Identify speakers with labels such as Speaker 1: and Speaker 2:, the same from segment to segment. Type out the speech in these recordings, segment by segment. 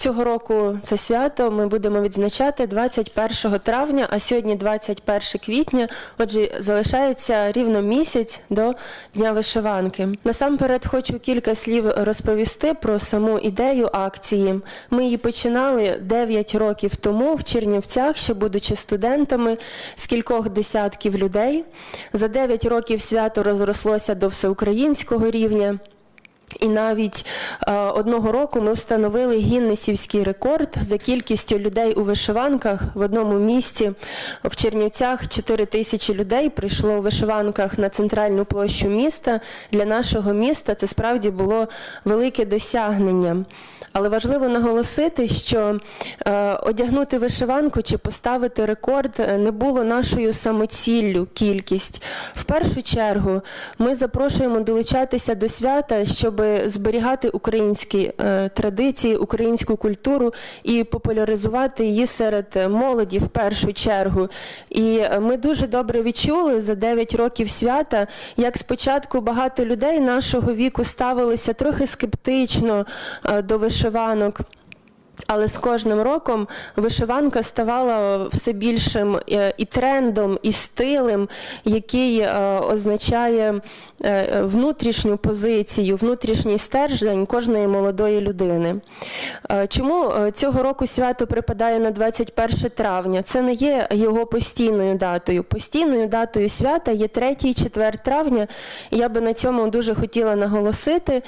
Speaker 1: Цього року це свято ми будемо відзначати 21 травня, а сьогодні 21 квітня. Отже, залишається рівно місяць до Дня вишиванки. Насамперед хочу кілька слів розповісти про саму ідею акції. Ми її починали 9 років тому в Чернівцях, ще будучи студентами з кількох десятків людей. За 9 років свято розрослося до всеукраїнського рівня. І навіть е, одного року ми встановили гіннесівський рекорд за кількістю людей у вишиванках в одному місті в Чернівцях 4 тисячі людей прийшло у вишиванках на центральну площу міста. Для нашого міста це справді було велике досягнення. Але важливо наголосити, що е, одягнути вишиванку чи поставити рекорд е, не було нашою самоціллю кількість. В першу чергу ми запрошуємо долучатися до свята, щоб зберігати українські е, традиції, українську культуру і популяризувати її серед молоді в першу чергу. І е, ми дуже добре відчули за 9 років свята, як спочатку багато людей нашого віку ставилися трохи скептично е, до вишиванок. Але з кожним роком вишиванка ставала все більшим е, і трендом, і стилем, який е, означає е, внутрішню позицію, внутрішній стержень кожної молодої людини. Чому цього року свято припадає на 21 травня? Це не є його постійною датою. Постійною датою свята є 3 і 4 травня. І я би на цьому дуже хотіла наголосити.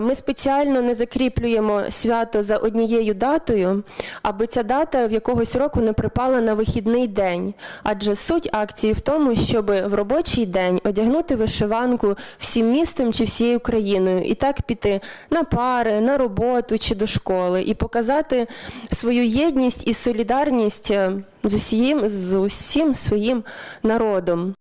Speaker 1: Ми спеціально не закріплюємо свято за однією датою, аби ця дата в якогось року не припала на вихідний день. Адже суть акції в тому, щоб в робочий день одягнути вишиванку всім містом чи всією країною, і так піти на пари, на роботу чи до школи, і показати свою єдність і солідарність е, з усім, з усім своїм народом.